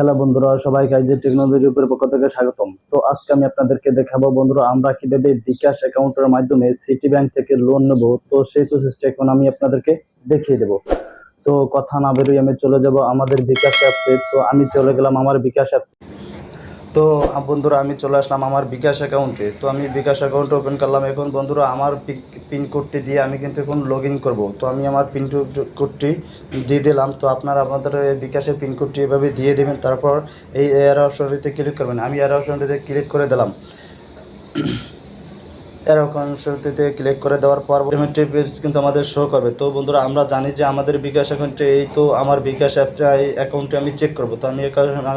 Hello বন্ধুরা, সবাইকে IG টেকনোলজির উপর পক্ষ থেকে স্বাগতম। তো আজকে আমি আপনাদেরকে দেখাবো বন্ধুরা, আমরা কীভাবে বিকাশ অ্যাকাউন্টের মাধ্যমে সিটি ব্যাংক থেকে লোন নেব। তো সেই প্রসেসটা এখন আমি আপনাদেরকে দেখিয়ে দেব। তো কথা না বেরোই আমি চলে যাব আমাদের বিকাশ অ্যাপসে। তো আমি চলে গেলাম আমার বিকাশ অ্যাপসে। তো বন্ধুরা, আমি চলে আসলাম আমার বিকাশ অ্যাকাউন্টে। তো আমি বিকাশ অ্যাকাউন্ট ওপেন করলাম। এখন বন্ধুরা, আমার পিন কোডটি দিয়ে আমি কিন্তু এখন লগ ইন করব। তো আমি আমার পিন কোডটি দিয়ে দিলাম। তো আপনারা এই বিকাশের পিন কোডটি এভাবে দিয়ে দেবেন। তারপর এই এয়ার অপশনটিতে ক্লিক করবেন। আমি এয়ার অপশনটিতে ক্লিক করে দিলাম। এর অপশনটিতে ক্লিক করে দেওয়ার পর পেমেন্টের পেজ কিন্তু আমাদের শো করবে। তো বন্ধুরা, আমরা জানি যে আমাদের বিকাশ অ্যাকাউন্টে এই তো আমার বিকাশ অ্যাপটা এই অ্যাকাউন্টে আমি চেক করব। তো আমি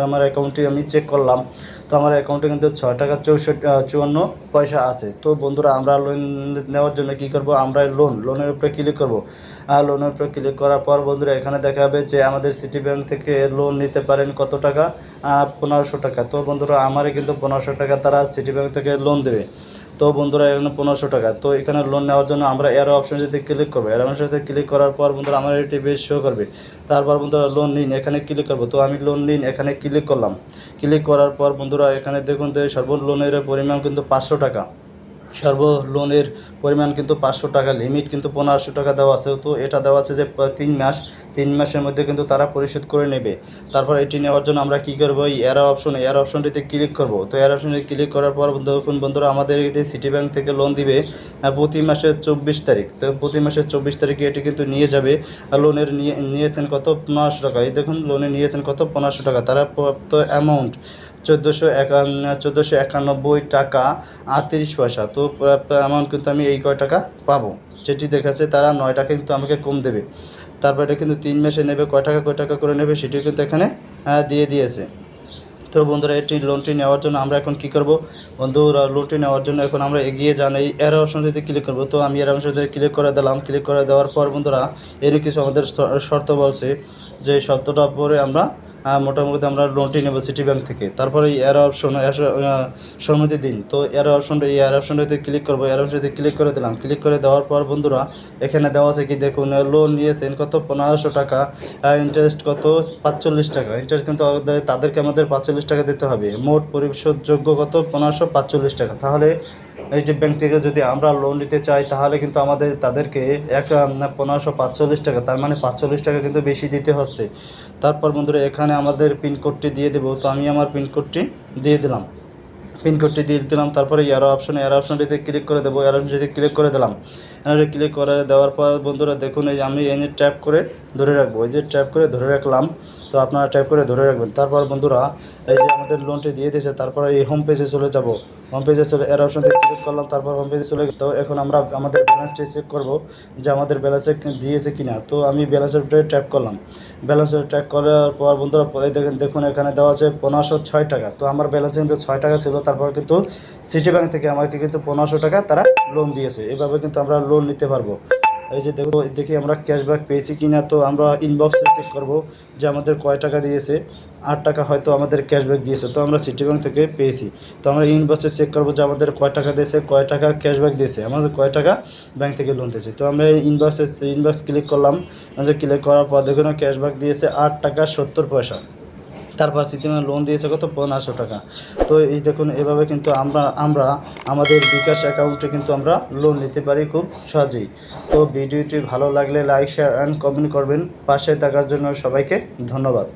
আমার অ্যাকাউন্টে আমি চেক করলাম। তো আমার অ্যাকাউন্টে কিন্তু ছয় টাকা চৌষট্টি চুয়ান্ন পয়সা আছে। তো বন্ধুরা, আমরা লোন নেওয়ার জন্য কি করব? আমরা লোন লোনের উপরে ক্লিক করব। আর লোনের উপরে ক্লিক করার পর বন্ধুরা, এখানে দেখাবে যে আমাদের সিটি ব্যাংক থেকে লোন নিতে পারেন কত টাকা? পনেরোশো টাকা। তো বন্ধুরা আমারই কিন্তু পনেরোশো টাকা তারা সিটি ব্যাংক থেকে লোন দেবে। তো বন্ধুরা, এখানে পনেরোশো টাকা। তো এখানে লোন নেওয়ার জন্য আমরা এর অপশনটিতে ক্লিক করব। এর অপশনটিতে ক্লিক করার পর বন্ধুরা, আমার এটি বেশ শো করবে। তারপর বন্ধুরা লোন নিন। এখানে ক্লিক করব। তো আমি লোন নিন, এখানে ক্লিক করলাম। ক্লিক করার পর বন্ধুরা, এখানে দেখুন যে সর্ব লোনের পরিমাণ কিন্তু পাঁচশো টাকা। সর্ব লোনের পরিমাণ কিন্তু পাঁচশো টাকা। লিমিট কিন্তু পনেরোশো টাকা দেওয়া আছে। তো এটা দেওয়া আছে যে তিন মাস। তিন মাসের মধ্যে কিন্তু তারা পরিশোধ করে নেবে। তারপর এটি নেওয়ার জন্য আমরা কী করব? এই এয়ার অপশন এয়ার অপশনটিতে ক্লিক করব। তো এয়ার অপশনে ক্লিক করার পর দেখুন বন্ধুরা, আমাদের এটি সিটি ব্যাংক থেকে লোন দিবে প্রতি মাসের চব্বিশ তারিখ। তো প্রতি মাসের চব্বিশ তারিখে এটি কিন্তু নিয়ে যাবে। লোনের নিয়ে, নিয়েছেন কত? পনেরোশো টাকা। এই দেখুন লোনে নিয়েছেন কত? পনেরোশো টাকা। তারা প্রাপ্ত অ্যামাউন্ট চোদ্দোশো একান্ন চোদ্দোশো একানব্বই টাকা আটত্রিশ পয়সা। তো অ্যামাউন্ট কিন্তু আমি এই কয় টাকা পাবো? যেটি দেখাচ্ছে তারা নয় টাকা কিন্তু আমাকে কম দেবে। তারপর এটা কিন্তু তিন মাসে নেবে, কয় টাকা কয় টাকা করে নেবে সেটিও কিন্তু এখানে দিয়ে দিয়েছে। তো বন্ধুরা, এটি লোনটি নেওয়ার জন্য আমরা এখন কি করব? বন্ধুরা লোনটি নেওয়ার জন্য এখন আমরা এগিয়ে যান, এই এর অপশনটিতে ক্লিক করব। তো আমি এর অপশনটিতে ক্লিক করে দিলাম। ক্লিক করে দেওয়ার পর বন্ধুরা এর কিছু আমাদের শর্ত বলছে যে শর্তটা পরে আমরা মোটামুটি আমরা লোনটি নেব সিটি ব্যাংক থেকে। তারপরে এর অপশন সম্মতি দিন। তো এর অপশনটা এই এর অপশনটাতে ক্লিক করব। এর অপশনটাতে ক্লিক করে দিলাম। ক্লিক করে দেওয়ার পর বন্ধুরা, এখানে দেওয়া আছে কি, দেখুন লোন নিয়েছেন কত? পনেরোশো টাকা। ইন্টারেস্ট কত? পাঁচচল্লিশ টাকা। ইন্টারেস্ট কিন্তু তাদেরকে আমাদের পাঁচচল্লিশ টাকা দিতে হবে। মোট পরিশোধযোগ্য কত? পনেরোশো পাঁচচল্লিশ টাকা। তাহলে এই যে ব্যাংক থেকে যদি আমরা লোন নিতে চাই, তাহলে কিন্তু আমাদের, তাদেরকে এক পনেরোশো পাঁচচল্লিশ টাকা, তার মানে পাঁচচল্লিশ টাকা কিন্তু বেশি দিতে হচ্ছে। তারপর বন্ধুরা, এখানে আমাদের পিনকোডটি দিয়ে দেবো। তো আমি আমার পিনকোডটি দিয়ে দিলাম। পিনকোডটি দিয়ে দিলাম, তারপরে এয়ারো অপশন এয়ারো অপশনটিতে ক্লিক করে দেবো। এয়ারো অপশনটিতে ক্লিক করে দিলাম। এনারে ক্লিক করে, দেওয়ার পর বন্ধুরা দেখুন, এই আমি এনে ট্যাপ করে ধরে রাখব, এই যে ট্যাপ করে ধরে রাখলাম, তো আপনারা ট্যাপ করে ধরে রাখবেন। তারপর বন্ধুরা, এই যে আমাদের লোনটি দিয়ে দিয়েছে, তারপরে এই হোম পেজে চলে যাব। হোম পেজে চলে এর অপশনটি ক্লিক করলাম, তারপর হোম পেজে চলে তো এখন আমরা আমাদের ব্যালেন্সটি চেক করব যে আমাদের ব্যালেন্সে দিয়েছে কিনা। তো আমি ব্যালেন্সের উপরে ট্যাপ করলাম। ব্যালেন্সের ট্যাপ করার পর বন্ধুরা, পরে দেখেন, দেখুন, এখানে দেওয়া আছে পনেরোশো ছয় টাকা। তো আমার ব্যালেন্সে কিন্তু ছয় টাকা ছিল, তারপর কিন্তু সিটি ব্যাংক থেকে আমাকে কিন্তু পনেরোশো টাকা তারা লোন দিয়েছে। এভাবে কিন্তু আমরা লোন নিতে পারব। এই যে দেখো, দেখি আমরা ক্যাশব্যাক পেয়েছি কিনা। তো আমরা ইনবক্সে চেক করব যে আমাদের কয় টাকা দিয়েছে। আট টাকা হয়তো আমাদের ক্যাশব্যাক দিয়েছে। তো আমরা সিটি ব্যাংক থেকে পেয়েছি। তো আমরা ইনবক্সে চেক করব যে আমাদের কয় টাকা দিয়েছে, কয় টাকা ক্যাশব্যাক দিয়েছে। আমাদের কয় টাকা ব্যাংক থেকে লোন দিয়েছে। তো আমরা ইনবক্সে ইনবক্স ক্লিক করলাম। যে ক্লিক করার পর দেখুন ক্যাশব্যাক দিয়েছে আট টাকা সত্তর পয়সা। তারপর তুমি লোন দিয়েছে কত? পনেরোশো টাকা। তো এই দেখুন, এভাবে কিন্তু আমরা আমরা, আমাদের বিকাশ অ্যাকাউন্টে কিন্তু আমরা লোন নিতে পারি খুব সহজেই। তো ভিডিওটি ভালো লাগলে লাইক শেয়ার অ্যান্ড কমেন্ট করবেন। পাশে থাকার জন্য সবাইকে ধন্যবাদ।